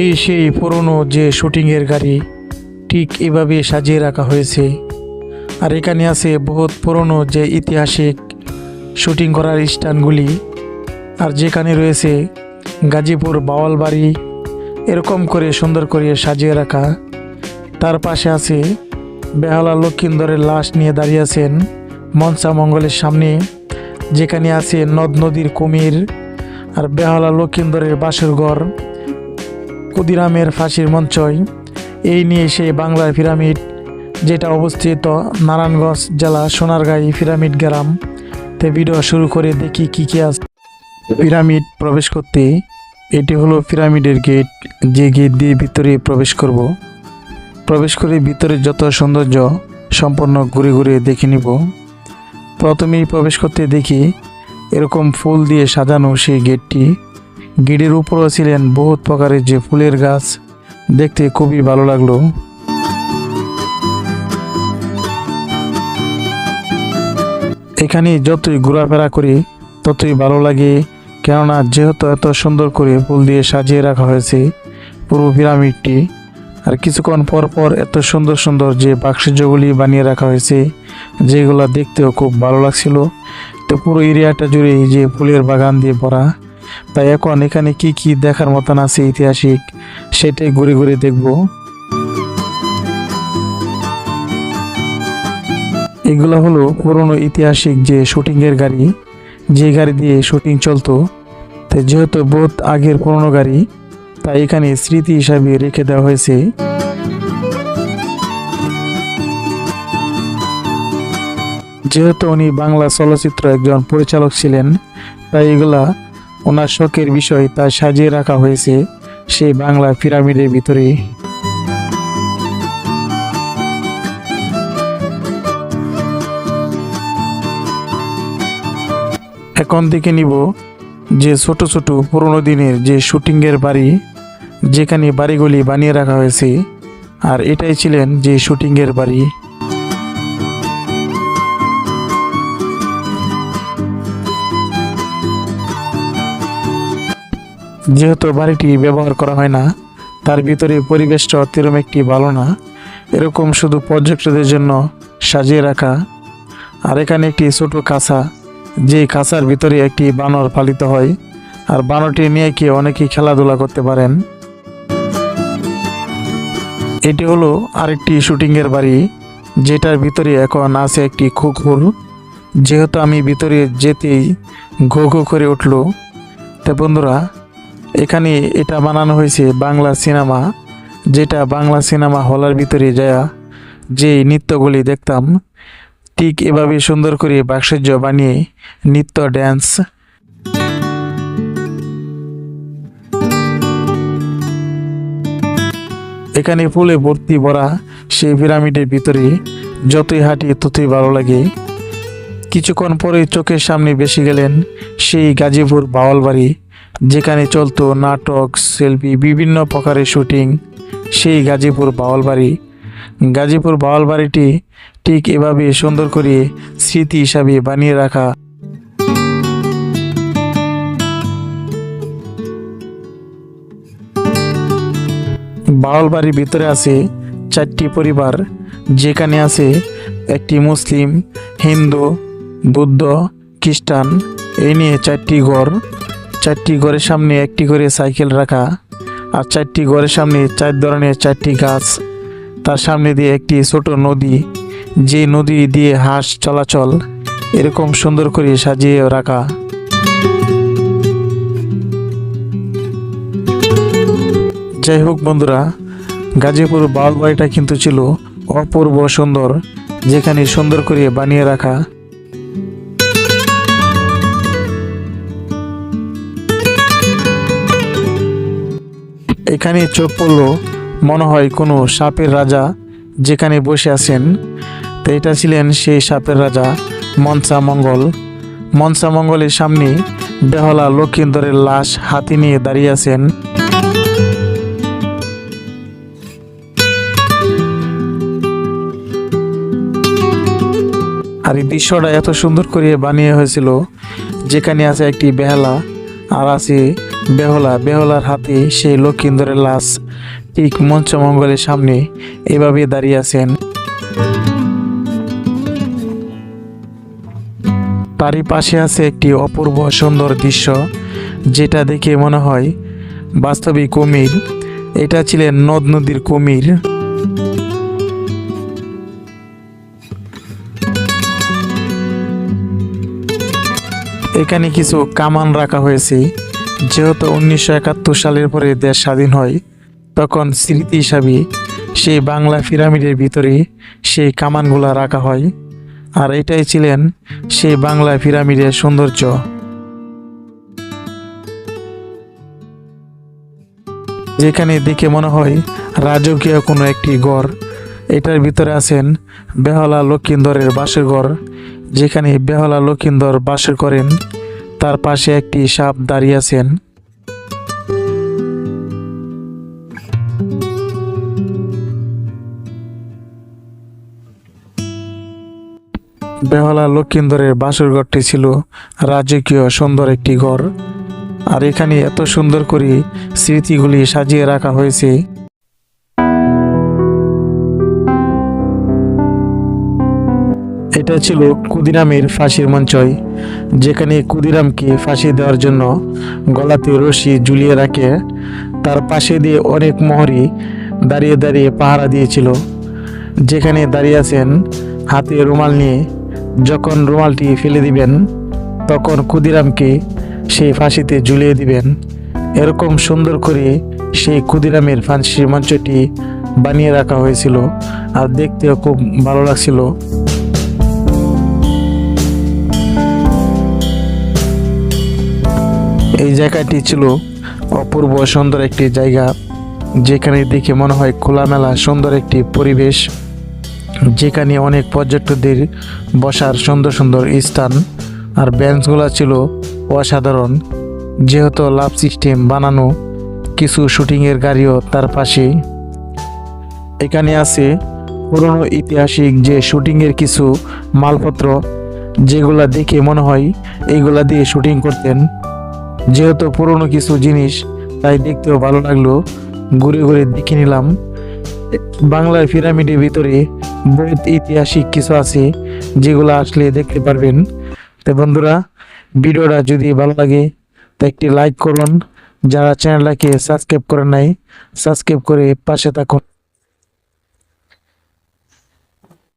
এই সেই পুরনো যে শুটিংয়ের গাড়ি, ঠিক এভাবে সাজিয়ে রাখা হয়েছে। আর এখানে আছে বহুত পুরনো যে ঐতিহাসিক শুটিং করার স্থানগুলি আর যেখানে রয়েছে গাজীপুর বাওয়াল বাড়ি এরকম করে সুন্দর করে সাজিয়ে রাখা। তার পাশে আছে বেহালা লক্ষিন্দরের লাশ নিয়ে দাঁড়িয়ে আছেন মনসা মঙ্গলের সামনে। যেখানে আছে নদ নদীর কুমির আর বেহালা লক্ষিন্দরের বাসর ঘর। ক্ষুদিরামের ফাঁসির মঞ্চয় এই। নিয়ে সেই বাংলার পিরামিড, যেটা অবস্থিত নারায়ণগঞ্জ জেলা সোনারগাঁই পিরামিড গ্রাম তে ভিডিও শুরু করে দেখি কি কি আছে। পিরামিড প্রবেশ করতে, এটি হলো পিরামিডের গেট যে গেট দিয়ে ভিতরে প্রবেশ করব। প্রবেশ করে ভিতরে যত সৌন্দর্য সম্পূর্ণ ঘুরে ঘুরে দেখে নিব। প্রথমেই প্রবেশ করতে দেখি, এরকম ফুল দিয়ে সাজানো সেই গেটটি গেটের উপরও ছিলেন বহুত প্রকারের যে ফুলের গাছ। দেখতে খুবই ভালো লাগল। এখানে যতই ঘোরাফেরা করি, ততই ভালো লাগে। কেননা যেহেতু এত সুন্দর করে ফুল দিয়ে সাজিয়ে রাখা হয়েছে পুরো পিরামিডটি, আর কিছুক্ষণ পর পর এত সুন্দর সুন্দর যে বাক্সজ্যগুলি বানিয়ে রাখা হয়েছে, যেগুলো দেখতেও খুব ভালো লাগছিল। তো পুরো এরিয়াটা জুড়ে যে ফুলের বাগান দিয়ে ভরা তাই এখন এখানে কি কি দেখার মতন আছে ঐতিহাসিক, সেটাই ঘুরে ঘুরে দেখব। এগুলো হলো পুরনো ঐতিহাসিক যে শুটিংয়ের গাড়ি, যে গাড়ি দিয়ে শুটিং চলতো। তাই যেহেতু বহুত আগের পুরনো গাড়ি, তাই এখানে স্মৃতি হিসাবে রেখে দেওয়া হয়েছে। যেহেতু উনি বাংলা চলচ্চিত্র একজন পরিচালক ছিলেন, তাই এগুলা ওনার শখের বিষয় তা সাজিয়ে রাখা হয়েছে সেই বাংলা পিরামিডের ভিতরে। এখন দেখে নিব যে ছোট ছোট পুরোনো দিনের যে শুটিংয়ের বাড়ি, যেখানে বাড়িগুলি বানিয়ে রাখা হয়েছে, আর এটাই ছিলেন যে শুটিংয়ের বাড়ি। যেহেতু বাড়িটি ব্যবহার করা হয় না, তার ভিতরে পরিবেশটা তেরম একটি ভালো না। এরকম শুধু পর্যটকদের জন্য সাজিয়ে রাখা। আর এখানে একটি ছোট কাঁচা যে কাঁচার ভিতরে একটি বানর পালিত হয়। আর বানরটি নিয়ে কি অনেকেই খেলাধুলা করতে পারেন। এটি হলো আরেকটি শুটিংয়ের বাড়ি, যেটার ভিতরে এখন আছে একটি কুকুর। যেহেতু আমি ভিতরে যেতেই ঘো ঘো করে উঠল, তা বন্ধুরা এখানে এটা বানানো হয়েছে বাংলা সিনেমা, যেটা বাংলা সিনেমা হলের ভিতরে যায়, যে নৃত্যগুলি দেখতাম, ঠিক এভাবে সুন্দর করে বাক্সজ্য বানিয়ে নৃত্য ড্যান্স এখানে ফুলে ভর্তি ভরা সেই পিরামিডের ভিতরে যতই হাঁটি ততই ভালো লাগে। কিছুক্ষণ পরে চোখের সামনে বেশি গেলেন সেই গাজীপুর বাওয়াল বাড়ি যেখানে চলতো নাটক, সেলফি, বিভিন্ন প্রকারের শুটিং। সেই গাজীপুর বাওয়াল বাড়ি গাজীপুর বাওয়াল বাড়িটি ঠিক এভাবে সুন্দর করে স্মৃতি হিসাবে বানিয়ে রাখা। বাউল বাড়ির ভিতরে আছে চারটি পরিবার। যেখানে আছে একটি মুসলিম, হিন্দু, বুদ্ধ, খ্রিস্টান। এই নিয়ে চারটি ঘর। চারটি ঘরের সামনে একটি করে সাইকেল রাখা আর চারটি ঘরের সামনে চার ধরনের চারটি গাছ। তার সামনে দিয়ে একটি ছোট নদী, যে নদী দিয়ে হাঁস চলাচল এরকম সুন্দর করে সাজিয়ে রাখা। যাই হোক বন্ধুরা, গাজীপুর বাউল বাড়িটা কিন্তু ছিল অপূর্ব সুন্দর, যেখানে সুন্দর করে বানিয়ে রাখা। এখানে চোখ পড়ল, মনে হয় কোনো সাপের রাজা যেখানে বসে আছেন। তো এটা ছিলেন সেই সাপের রাজা মনসা মঙ্গল। মনসা মঙ্গলের সামনে বেহলা লক্ষিন্দরের লাশ হাতি নিয়ে দাঁড়িয়ে আছেন। আর এই দৃশ্যটা এত সুন্দর করে বানিয়ে হয়েছিল, যেখানে আছে একটি বেহালা আর আছে বেহলা, বেহলার হাতে সেই লক্ষিন্দরের লাশ ঠিক মঞ্চমঙ্গলের সামনে এভাবে দাঁড়িয়ে আছেন। তারই পাশে আছে একটি অপূর্ব সুন্দর দৃশ্য, যেটা দেখে মনে হয় বাস্তবিক কুমির। এটা ছিলেন নদ নদীর কুমির। এখানে কিছু কামান রাখা হয়েছে। যেহেতু উনিশশো একাত্তর সালের পরে দেশ স্বাধীন হয়, তখন স্মৃতি হিসাবে সেই বাংলা পিরামিডের ভিতরে সেই কামানগুলা রাখা হয়। আর এটাই ছিলেন সেই বাংলা পিরামিডের সৌন্দর্য। যেখানে দেখে মনে হয় রাজকীয় কোনো একটি গড় এটার ভিতরে আছেন বেহলা লক্ষিন্দরের বাসের ঘর, যেখানে বেহলা লক্ষিন্দর বাস করেন। তার পাশে একটি সাপ দাঁড়িয়ে আছেন। বেহলা লক্ষিন্দরের বাসর ঘরটি ছিল রাজকীয় সুন্দর একটি ঘর, আর এখানে এত সুন্দর করে স্মৃতিগুলি সাজিয়ে রাখা হয়েছে। এটা ছিল কুদিরামের ফাঁসির মঞ্চই, যেখানে কুদিরামকে ফাঁসি দেওয়ার জন্য গলাতে রশি ঝুলিয়ে রাখে। তার পাশে দিয়ে অনেক মোহরি দাঁড়িয়ে দাঁড়িয়ে পাহারা দিয়েছিল, যেখানে দাঁড়িয়ে আছেন হাতে রুমাল নিয়ে। যখন রুমালটি ফেলে দিবেন, তখন ক্ষুদিরামকে সেই ফাঁসিতে ঝুলিয়ে দিবেন। এরকম সুন্দর করে সেই ক্ষুদিরামের ফাঁসির মঞ্চটি বানিয়ে রাখা হয়েছিল, আর দেখতেও খুব ভালো লাগছিল। এই জায়গাটি ছিল অপূর্ব সুন্দর একটি জায়গা, যেখানে দেখে মনে হয় খোলামেলা সুন্দর একটি পরিবেশ, যেখানে অনেক পর্যটকদের বসার সুন্দর সুন্দর স্থান আর বেঞ্চগুলো ছিল অসাধারণ। যেহেতু লাভ সিস্টেম বানানো, কিছু শুটিংয়ের গাড়িও তার পাশে। এখানে আছে পুরনো ঐতিহাসিক যে শুটিংয়ের কিছু মালপত্র, যেগুলা দেখে মনে হয় এইগুলা দিয়ে শুটিং করতেন। যেহেতু পুরনো কিছু জিনিস, তাই দেখতেও ভালো লাগল। ঘুরে ঘুরে দেখে নিলাম। বাংলার পিরামিডের ভিতরে বহুত ঐতিহাসিক কিছু আছে, যেগুলো আসলে দেখতে পারবেন। তো বন্ধুরা, ভিডিওটা যদি ভালো লাগে, তো একটি লাইক করুন। যারা চ্যানেলটাকে সাবস্ক্রাইব করেন নাই, সাবস্ক্রাইব করে পাশে থাকুন।